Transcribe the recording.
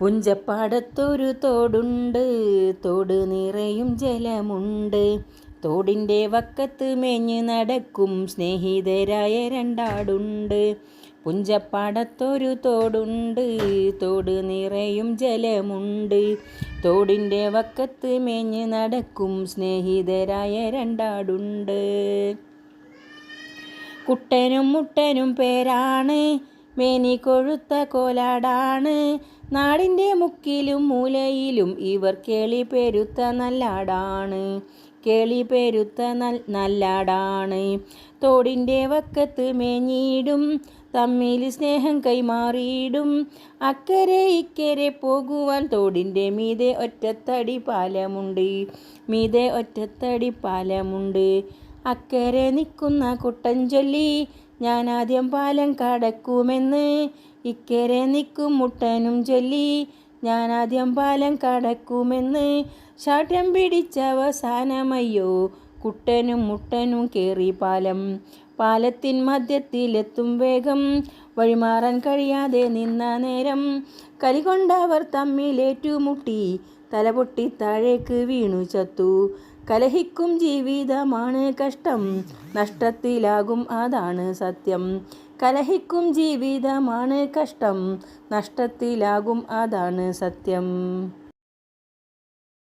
പുഞ്ചപ്പാടത്തൊരു തോടുണ്ട് തോട് നിറയും ജലമുണ്ട്. തോടിന്റെ വക്കത്ത് മേഞ്ഞ് നടക്കും സ്നേഹിതരായ രണ്ടാടുണ്ട്. പുഞ്ചപ്പാടത്തൊരു തോടുണ്ട് തോട് നിറയും ജലമുണ്ട്. തോടിന്റെ വക്കത്ത് മേഞ്ഞ് നടക്കും സ്നേഹിതരായ രണ്ടാടുണ്ട്. കുട്ടനും മുട്ടനും പേരാണ് മേനി കൊഴുത്ത കോലാടാണ്. നാടിന്റെ മുക്കിലും മൂലയിലും ഇവർ കേളി പെരുത്ത നല്ലാടാണ്. കേളി പെരുത്ത നല്ലാടാണ്. തോടിന്റെ വക്കത്ത് മേഞ്ഞിടും തമ്മിൽ സ്നേഹം കൈമാറിയിടും. അക്കരെ ഇക്കരെ പോകുവാൻ തോടിന്റെ മീതെ ഒറ്റത്തടി പാലമുണ്ട്. മീതെ ഒറ്റത്തടി പാലമുണ്ട്. അക്കരെ നിൽക്കുന്ന കുട്ടൻ ചൊല്ലി ഞാൻ ആദ്യം പാലം കടക്കുമെന്ന് ഇക്കരെ നിൽക്കും മുട്ടനും ചൊല്ലി. ഞാൻ ആദ്യം പാലം കടക്കുമെന്ന് ശാഠ്യം പിടിച്ചവസാനമയ്യോ. കുട്ടനും മുട്ടനും കേറി പാലം. പാലത്തിൻ മധ്യത്തിലെത്തും വേഗം. വഴിമാറാൻ കഴിയാതെ നിന്ന നേരം കലികൊണ്ടവർ തമ്മിലേറ്റുമുട്ടി. തലപൊട്ടി താഴേക്ക് വീണു ചത്തു. കലഹിക്കും ജീവിതമാണ് കഷ്ടം. നഷ്ടത്തിലാകും അതാണ് സത്യം. കലഹിക്കും ജീവിതമാണ് കഷ്ടം. നഷ്ടത്തിലാകും അതാണ് സത്യം.